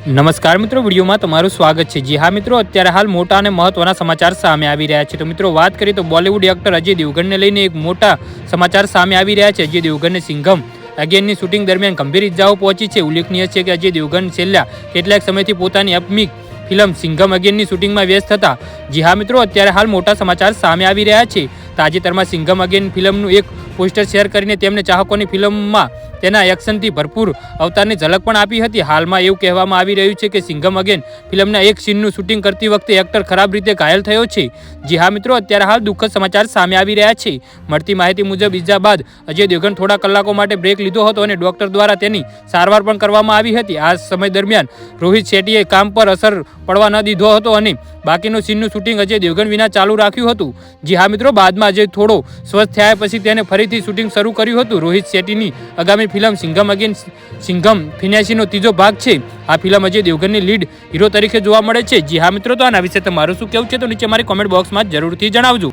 નમસ્કાર મિત્રો, વિડીયોમાં તમારું સ્વાગત છે. જી હા મિત્રો, અત્યારે હાલ મોટા અને મહત્વના સમાચાર સામે આવી રહ્યા છે. તો મિત્રો, વાત કરીએ તો બોલિવૂડ એક્ટર અજય દેવગણને લઈને એક મોટા સમાચાર સામે આવી રહ્યા છે. અજય દેવગણને સિંઘમ અગેનની શૂટિંગ દરમિયાન ગંભીર ઇજાઓ પહોંચી છે. ઉલ્લેખનીય છે કે અજય દેવગણ છેલ્લા કેટલાક સમયથી પોતાની અપમિક ફિલ્મ સિંઘમ અગેનની શૂટિંગમાં વ્યસ્ત હતા. જી હા મિત્રો, અત્યારે હાલ મોટા સમાચાર સામે આવી રહ્યા છે. તાજેતરમાં સિંઘમ અગેન ફિલ્મનું એક પોસ્ટર શેર કરીને તેમણે ચાહકોની ફિલ્મમાં તેના એક્શનથી ભરપૂર અવતારની ઝલક પણ આપી હતી. હાલમાં એવું કહેવામાં આવી રહ્યું છે કે સિંઘમ અગેન ફિલ્મના એક સીનનું શૂટિંગ કરતી વખતે એક્ટર ખરાબ રીતે ઘાયલ થયો છે. જી હા મિત્રો, અત્યારે હાલ દુઃખદ સમાચાર સામે આવી રહ્યા છે. મળતી માહિતી મુજબ ઇજા બાદ અજય દેવગન થોડા કલાકો માટે બ્રેક લીધો હતો અને ડોક્ટર દ્વારા તેની સારવાર પણ કરવામાં આવી હતી. આ સમય દરમિયાન રોહિત શેટ્ટીએ કામ પર અસર પડવા ન દીધો હતો અને બાકીનું સીનનું શૂટિંગ અજય દેવગન વિના ચાલુ રાખ્યું હતું. જી હા મિત્રો, બાદમાં અજય થોડો સ્વસ્થ થયા પછી તેને ફરીથી શૂટિંગ શરૂ કર્યું હતું. રોહિત શેટ્ટીની આગામી ફિલ્મ સિંઘમ અગેન સિંઘમ. ફિન્યાસીનો ત્રીજો ભાગ છે. આ ફિલ્મ અજય દેવગનની લીડ હીરો તરીકે જોવા મળે છે. જી હા મિત્રો, તો આના વિશે તમારું શું કહેવું છે તો નીચે મારી કોમેન્ટ બોક્સમાં જરૂરથી જણાવજો.